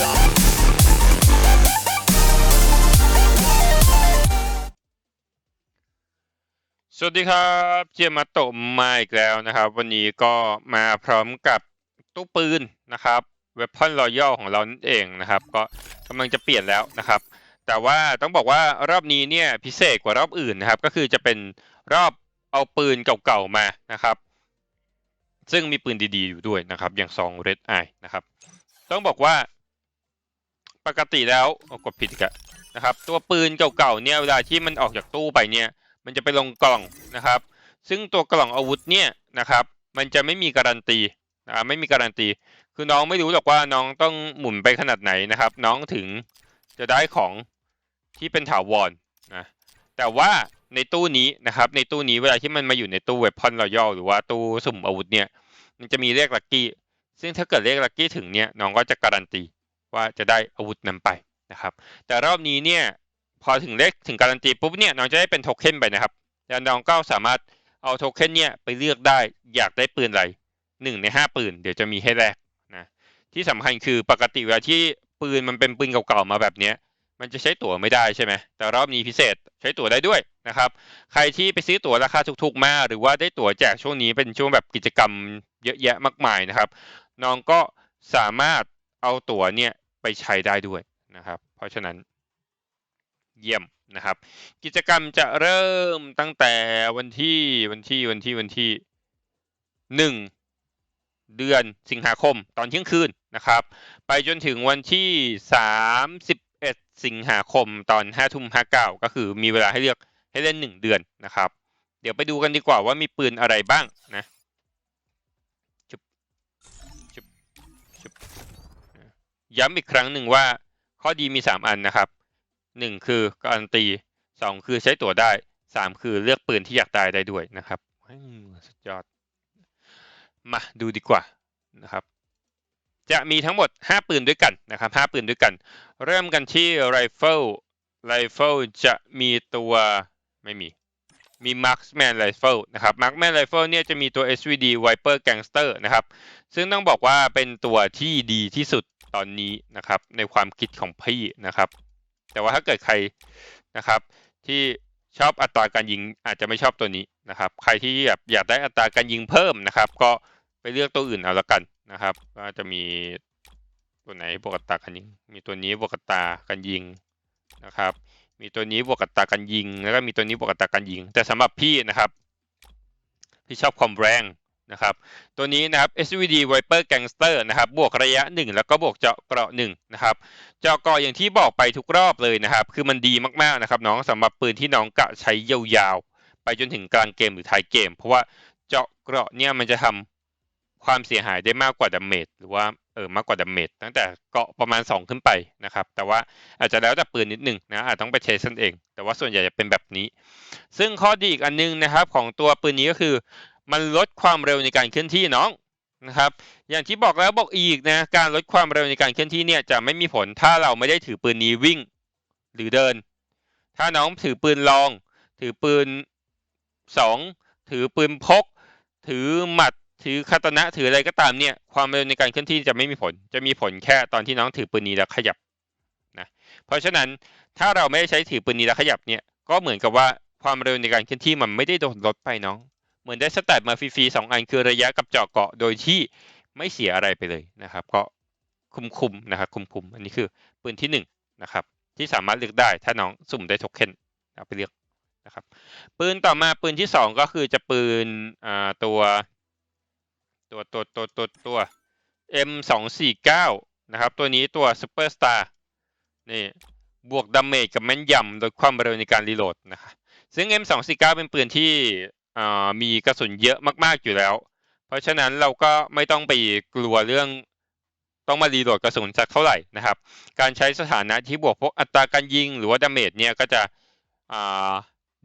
สวัสดีครับเจียมาโตะมาอีกแล้วนะครับ วันนี้ก็มาพร้อมกับตู้ปืนนะครับเว p อนรอยัลของเรานั่นเองนะครับ ก็กำลังจะเปลี่ยนแล้วนะครับ แต่ว่าต้องบอกว่ารอบนี้เนี่ยพิเศษกว่ารอบอื่นนะครับ ก็คือจะเป็นรอบเอาปืนเก่าๆมานะครับ ซึ่งมีปืนดีๆอยู่ด้วยนะครับ อย่างซองเรดไอนะครับ ต้องบอกว่า ปกติแล้วกดผิดอีกะนะครับ ตัวปืนเก่าๆเนี่ยเวลาที่มันออกจากตู้ไปเนี่ย มันจะไปลงกล่องนะครับ ซึ่งตัวกล่องอาวุธเนี่ยนะครับ มันจะไม่มีการันตีนะไม่มีการันตี คือน้องไม่รู้หรอกว่าน้องต้องหมุนไปขนาดไหนนะครับ น้องถึงจะได้ของที่เป็นถาวรนะแต่ว่าในตู้นี้นะครับ ในตู้นี้เวลาที่มันมาอยู่ในตู้เวพอนรอยัลหรือว่าตู้สุ่มอาวุธเนี่ย มันจะมีเลขลัคกี้ ซึ่งถ้าเกิดเลขลัคกี้ถึงเนี่ยน้องก็จะการันตี ว่าจะได้อาวุธนั้นไปนะครับ แต่รอบนี้เนี่ยพอถึงเลขถึงการันตีปุ๊บเนี่ยน้องจะได้เป็นโทเค็นไปนะครับแล้วน้องก็สามารถเอาโทเค็นเนี่ยไปเลือกได้อยากได้ปืนอะไรหนึ่งในห้าปืน เดี๋ยวจะมีให้แลกนะที่สำคัญคือปกติเวลาที่ปืนมันเป็นปืนเก่าๆมาแบบเนี้ยมันจะใช้ตั๋วไม่ได้ใช่ไหมแต่รอบนี้พิเศษใช้ตั๋วได้ด้วยนะครับ ใครที่ไปซื้อตั๋วราคาถูกๆมา หรือว่าได้ตั๋วแจกช่วงนี้เป็นช่วงแบบกิจกรรมเยอะแยะมากมายนะครับ น้องก็สามารถเอาตั๋วเนี่ย ไปใช้ได้ด้วยนะครับ เพราะฉะนั้นเยี่ยมนะครับ กิจกรรมจะเริ่มตั้งแต่วันที่วันที่วันที่วันที่หนึ่งเดือนสิงหาคมตอนเที่ยงคืนนะครับ ไปจนถึงวันที่สามสิบเอ็ดสิงหาคมตอนห้าทุ่มห้าเก้าก็คือมีเวลาให้เลือกให้เล่นหนึ่งเดือนนะครับ เดี๋ยวไปดูกันดีกว่าว่ามีปืนอะไรบ้างนะชุบชุบชุบ ย้ำอีกครั้งหนึ่งว่า ข้อดีมีสามอันนะครับหนึ่งคือการันตีสองคือใช้ตั๋วได้สามคือเลือกปืนที่อยากได้ได้ด้วยนะครับมสุดยอด มาดูดีกว่านะครับ จะมีทั้งหมด 5 ปืนด้วยกันนะครับ5ปืนด้วยกัน เริ่มกันที่ไรเฟิลไรเฟิลจะมีตัวไม่มีมี Marksman Rifle นะครับ Marksman Rifle เนี่ยจะมีตัว SVD Viper Gangster นะครับ ซึ่งต้องบอกว่าเป็นตัวที่ดีที่สุด ตอนนี้นะครับ ในความคิดของพี่นะครับ แต่ว่าถ้าเกิดใครนะครับ ที่ชอบอัตราการยิงอาจจะไม่ชอบตัวนี้นะครับ ใครที่อยากอยากได้อัตราการยิงเพิ่มนะครับ ก็ไปเลือกตัวอื่นเอาละกันนะครับ ก็จะมีตัวไหนบวกอัตราการยิง มีตัวนี้บวกอัตราการยิงนะครับ มีตัวนี้บวกอัตราการยิง แล้วก็มีตัวนี้บวกอัตราการยิง แต่สำหรับพี่นะครับ พี่ชอบความแรง นะครับตัวนี้นะครับ SVD Viper Gangster นะครับบวกระยะ 1 แล้วก็บวกเจาะเกราะ1นะครับเจาะเกราะอย่างที่บอกไปทุกรอบเลยนะครับ คือมันดีมากๆนะครับน้องสำหรับปืนที่น้องกะใช้ยาวๆ ไปจนถึงกลางเกมหรือท้ายเกม เพราะว่าเจาะเกราะเนี่ยมันจะทำความเสียหายได้มากกว่าดาเมจหรือว่าเออมากกว่าดาเมจตั้งแต่เกราะประมาณ 2 ขึ้นไปนะครับ แต่ว่าอาจจะแล้วแต่ปืนนิดหนึ่งนะอาจต้องไปเทสกันเอง แต่ว่าส่วนใหญ่จะเป็นแบบนี้ ซึ่งข้อดีอีกอันนึงนะครับ ของตัวปืนนี้ก็คือ มันลดความเร็วในการเคลื่อนที่น้องนะครับ อย่างที่บอกแล้วบอกอีกนะ การลดความเร็วในการเคลื่อนที่เนี่ยจะไม่มีผลถ้าเราไม่ได้ถือปืนนี้วิ่งหรือเดิน ถ้าน้องถือปืนลอง ถือปืนสองถือปืนพก ถือหมัด ถือคาตนะถืออะไรก็ตามเนี่ย ความเร็วในการเคลื่อนที่จะไม่มีผล จะมีผลแค่ตอนที่น้องถือปืนนี้แล้วขยับนะ เพราะฉะนั้นถ้าเราไม่ได้ใช้ถือปืนนี้แล้วขยับเนี่ย ก็เหมือนกับว่าความเร็วในการเคลื่อนที่มันไม่ได้โดนลดไปน้อง เหมือนได้สแตทมาฟรีๆสองอันคือระยะกับเจาะเกาะโดยที่ไม่เสียอะไรไปเลยนะครับ ก็คุมๆนะครับคุมๆอันนี้คือปืนที่หนึ่งนะครับที่สามารถเลือกได้ถ้าน้องสุ่มได้โทเค็นเอาไปเลือกนะครับปืนต่อมาปืนที่สองก็คือจะปืนอ่าตัวตัวตัวตัวตัวตัว M สองสี่เก้านะครับตัวนี้ตัวซูเปอร์สตาร์นี่บวกดาเมจกับแม่นยำโดยความเร็วในการรีโหลดนะครับซึ่ง M249 เป็นปืนที่ มีกระสุนเยอะมากๆอยู่แล้ว เพราะฉะนั้นเราก็ไม่ต้องไปกลัวเรื่องต้องมารีโหลดกระสุนสักเท่าไหร่นะครับ การใช้สถานะที่บวกพวกอัตราการยิงหรือว่าดาเมจเนี่ยก็จะ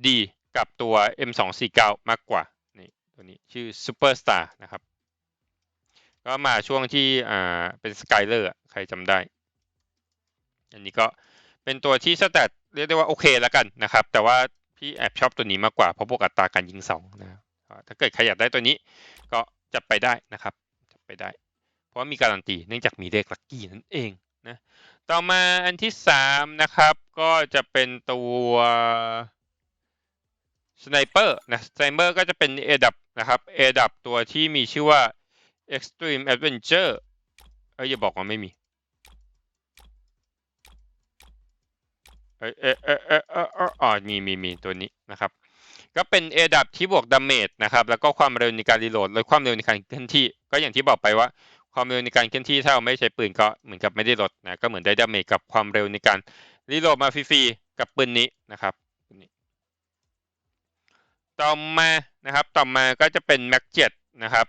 ดีกับตัว M249 มากกว่านี่ตัวนี้ชื่อ Superstar นะครับ ก็มาช่วงที่เป็นสกายเลอร์ใครจำได้ อันนี้ก็เป็นตัวที่สแตทเรียกได้ว่าโอเคแล้วกันนะครับ แต่ว่า พี่แอบชอบตัวนี้มากกว่าเพราะบวกอัตราการยิงสองนะครับถ้าเกิดใครอยากได้ตัวนี้ก็จับไปได้นะครับจับไปได้ เพราะมีการันตีเนื่องจากมีเลขลัคกี้นั่นเองนะต่อมาอันที่สามนะครับก็จะเป็นตัวสไนเปอร์นะสไนเปอร์ก็จะเป็นเอดับนะครับเอดับตัวที่มีชื่อว่า Extreme Adventure เอ้ยอย่าบอกว่าไม่มี เอยเอยเอยเอยเอยเออ๋อมีมีมีตัวนี้นะครับ ก็เป็นเอดับที่บวกดาเมจนะครับ แล้วก็ความเร็วในการรีโหลดลดความเร็วในการเคลื่อนที่ ก็อย่างที่บอกไปว่า ความเร็วในการเคลื่อนที่ถ้าเราไม่ใช้ปืนก็เหมือนกับไม่ได้ลดนะก็เหมือนได้ดาเมจกับความเร็วในการรีโหลดมาฟรีๆกับปืนนี้นะครับต่อมานะครับต่อมาก็จะเป็นแม็กเจ็นะครับ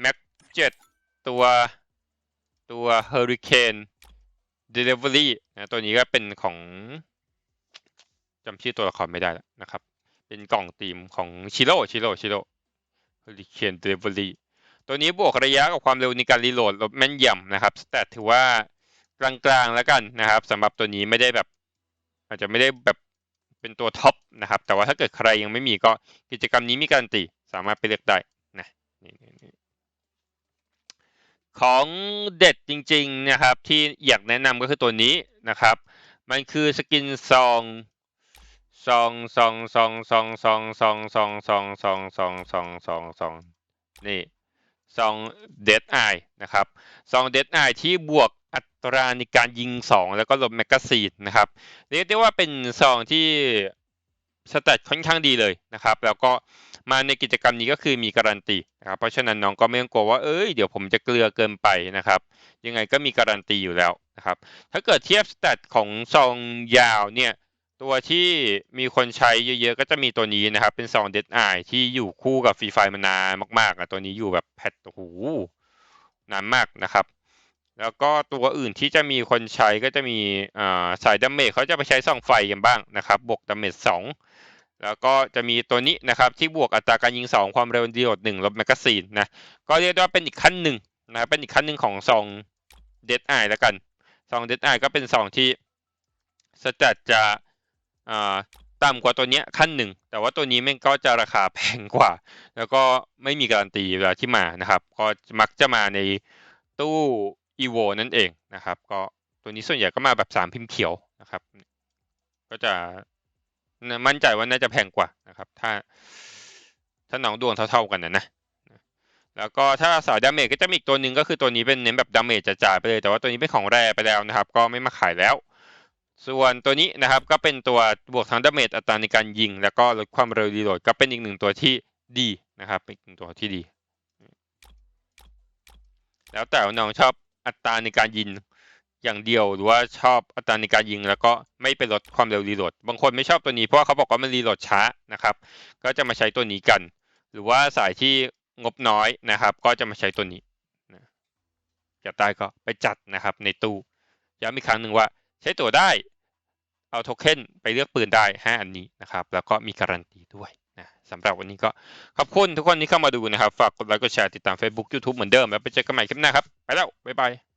แม็กเจ็ตัวตัวเฮอริเคน Delivery นะตัวนี้ก็เป็นของจำชื่อตัวละครไม่ได้แล้วนะครับ เป็นกล่องตีมของชิโร่ชิโร่ชิโร่เฮอริเคน Delivery ตัวนี้บวกระยะกับความเร็วในการรีโหลดลดแม่นยำนะครับแต่ถือว่ากลางๆแล้วกันนะครับสำหรับตัวนี้ไม่ได้แบบ อาจจะไม่ได้แบบเป็นตัวท็อปนะครับ แต่ว่าถ้าเกิดใครยังไม่มีก็กิจกรรมนี้มีการันตีสามารถไปเลือกได้นะนี่นี่นี่ ของเด็ดจริงๆนะครับที่อยากแนะนำก็คือตัวนี้นะครับ มันคือสกินซองซองซองซองซองซองซองซองซองซองซองซองซองซองนี่ซองเดดไอนะครับซองเดดไอที่บวกอัตราในการยิง 2 แล้วก็ลดแมกกาซีนนะครับเรียกได้ว่าเป็นซองที่ สแตทค่อนข้างดีเลยนะครับ แล้วก็มาในกิจกรรมนี้ก็คือมีการันตีนะครับเพราะฉะนั้นน้องก็ไม่ต้องกลัวว่าเอ้ยเดี๋ยวผมจะเกลือเกินไปนะครับ ยังไงก็มีการันตีอยู่แล้วนะครับ ถ้าเกิดเทียบสแตทของซองยาวเนี่ยตัวที่มีคนใช้เยอะๆ ก็จะมีตัวนี้นะครับ เป็นซองเดดไอที่อยู่คู่กับฟรีไฟมานานมากๆอะตัวนี้อยู่แบบแพทโอ้โหนานมากนะครับ แล้วก็ตัวอื่นที่จะมีคนใช้ก็จะมีสายดาเมจเขาจะไปใช้ส่องไฟกันบ้างนะครับ บวกดาเมจสอง แล้วก็จะมีตัวนี้นะครับที่บวกอัตราการยิง 2 ความเร็วดีโหลด1ลบแมกกาซีนนะก็เรียกได้ว่าเป็นอีกขั้นหนึ่งนะครับเป็นอีกขั้นหนึ่งของซองเดดไอแล้วกันซองเดดไอก็เป็นซองที่สแตทจะต่ำกว่าตัวนี้ขั้นหนึ่ง แต่ว่าตัวนี้มันก็จะราคาแพงกว่า แล้วก็ไม่มีการันตีเวลาที่มานะครับ ก็มักจะมาในตู้อีโวนั่นเองนะครับ ก็ตัวนี้ส่วนใหญ่ก็มาแบบสามพิมพ์เขียวนะครับ ก็จะ มั่นใจว่าน่าจะแพงกว่านะครับถ้าถ้าน้องดวงเท่าๆกันนะนะแล้วก็ถ้าสายดาเมจก็จะมีอีกตัวหนึ่งก็คือตัวนี้เป็นเน้นแบบดาเมจจ๋าๆไปเลยแต่ว่าตัวนี้เป็นของแร่ไปแล้วนะครับ ก็ไม่มาขายแล้ว ส่วนตัวนี้นะครับก็เป็นตัวบวกทั้งดาเมจอัตราในการยิง แล้วก็ลดความเร็วรีโหลดก็เป็นอีกหนึ่งตัวที่ดีนะครับเป็นอีกหนึ่งตัวที่ดี แล้วแต่น้องชอบอัตราในการยิง อย่างเดียวหรือว่าชอบอัตราในการยิง แล้วก็ไม่ไปลดความเร็วรีโหลด บางคนไม่ชอบตัวนี้เพราะเขาบอกว่ามันรีโหลดช้านะครับ ก็จะมาใช้ตัวนี้กัน หรือว่าสายที่งบน้อยนะครับ ก็จะมาใช้ตัวนี้นะจะได้ก็ไปจัดนะครับในตู้ย้ำอีกครั้งหนึ่งว่า ใช้ตัวได้เอาโทเค็นไปเลือกปืนได้ 5 อันนี้นะครับ แล้วก็มีการันตีด้วยนะสำหรับวันนี้ก็ขอบคุณทุกคนที่เข้ามาดูนะครับ ฝากกดไลค์กดแชร์ติดตาม Facebook YouTube เหมือนเดิม แล้วไปเจอกันใหม่คลิปหน้าครับ ไปแล้ว บ๊ายบาย